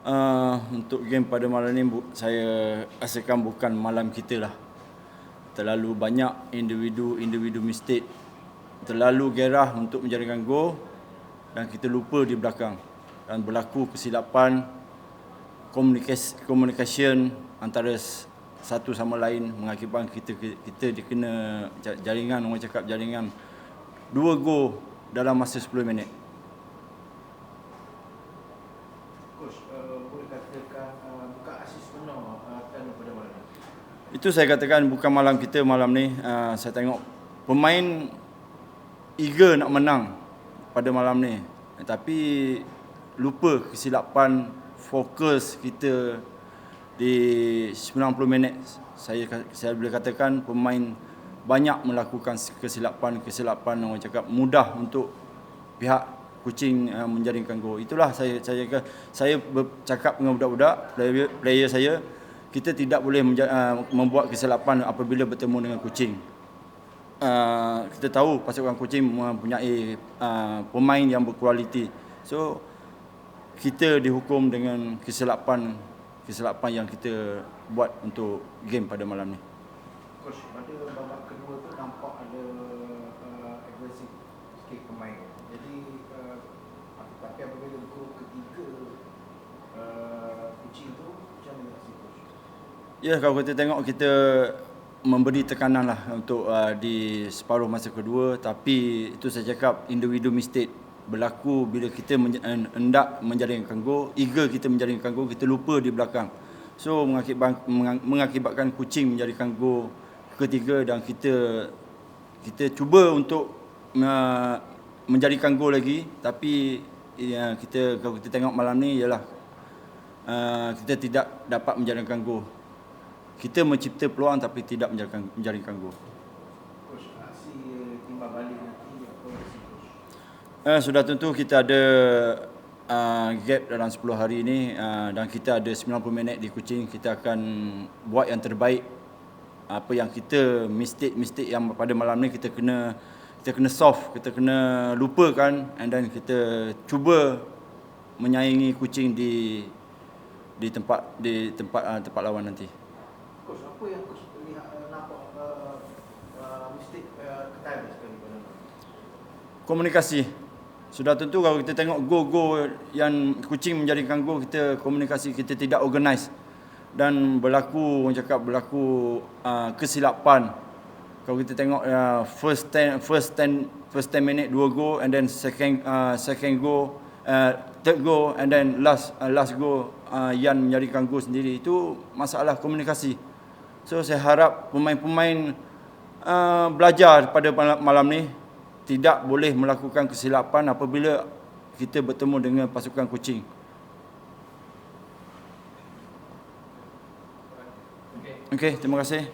Uh, untuk game pada malam ni saya rasakan bukan malam kita lah. Terlalu banyak individu-individu mistake. Terlalu gerah untuk menjaringkan gol dan kita lupa di belakang. Dan berlaku kesilapan komunikasi communication antara satu sama lain mengakibatkan kita kita dikena jaringan orang cakap jaringan dua gol dalam masa 10 minit. Itu saya katakan bukan malam kita malam ni. Uh, saya tengok pemain eager nak menang pada malam ni. Tapi lupa kesilapan fokus kita di 90 minit. Saya saya boleh katakan pemain banyak melakukan kesilapan-kesilapan orang cakap mudah untuk pihak kucing uh, menjaringkan gol. Itulah saya saya saya bercakap dengan budak-budak player, player saya kita tidak boleh uh, membuat kesilapan apabila bertemu dengan kucing. Uh, kita tahu pasukan kucing mempunyai uh, pemain yang berkualiti. So kita dihukum dengan kesilapan kesilapan yang kita buat untuk game pada malam ni. Coach, pada babak kedua tu nampak ada uh, agresif sikit pemain. Jadi uh, tapi apabila gol ketiga Ya, kalau kita tengok kita memberi tekanan lah untuk uh, di separuh masa kedua. Tapi itu saya cakap individu mistake berlaku bila kita men- hendak menjaringkan gol eager kita menjaringkan gol kita lupa di belakang. So mengakibatkan, mengakibatkan kucing menjaringkan gol ketiga dan kita kita cuba untuk uh, menjadikan gol lagi. Tapi ya, kita kalau kita tengok malam ni ialah uh, kita tidak dapat menjaringkan gol kita mencipta peluang tapi tidak menjaringkan menjaringkan gol. Apa Eh, sudah tentu kita ada uh, gap dalam 10 hari ini uh, dan kita ada 90 minit di Kuching. Kita akan buat yang terbaik. Apa yang kita mistake-mistake yang pada malam ni kita kena kita kena soft, kita kena lupakan and then kita cuba menyaingi Kuching di di tempat di tempat uh, tempat lawan nanti coach apa yang coach lihat uh, nampak uh, uh, mistake uh, ketai sekali komunikasi. Sudah tentu kalau kita tengok go-go yang kucing menjadikan go kita komunikasi kita tidak organize. Dan berlaku orang cakap berlaku uh, kesilapan. Kalau kita tengok uh, first ten first ten first ten minute dua go and then second uh, second go uh, third go and then last uh, last go uh, yang menjadikan go sendiri. Itu masalah komunikasi So saya harap pemain-pemain uh, belajar pada malam ni tidak boleh melakukan kesilapan apabila kita bertemu dengan pasukan kucing. Okey, terima kasih.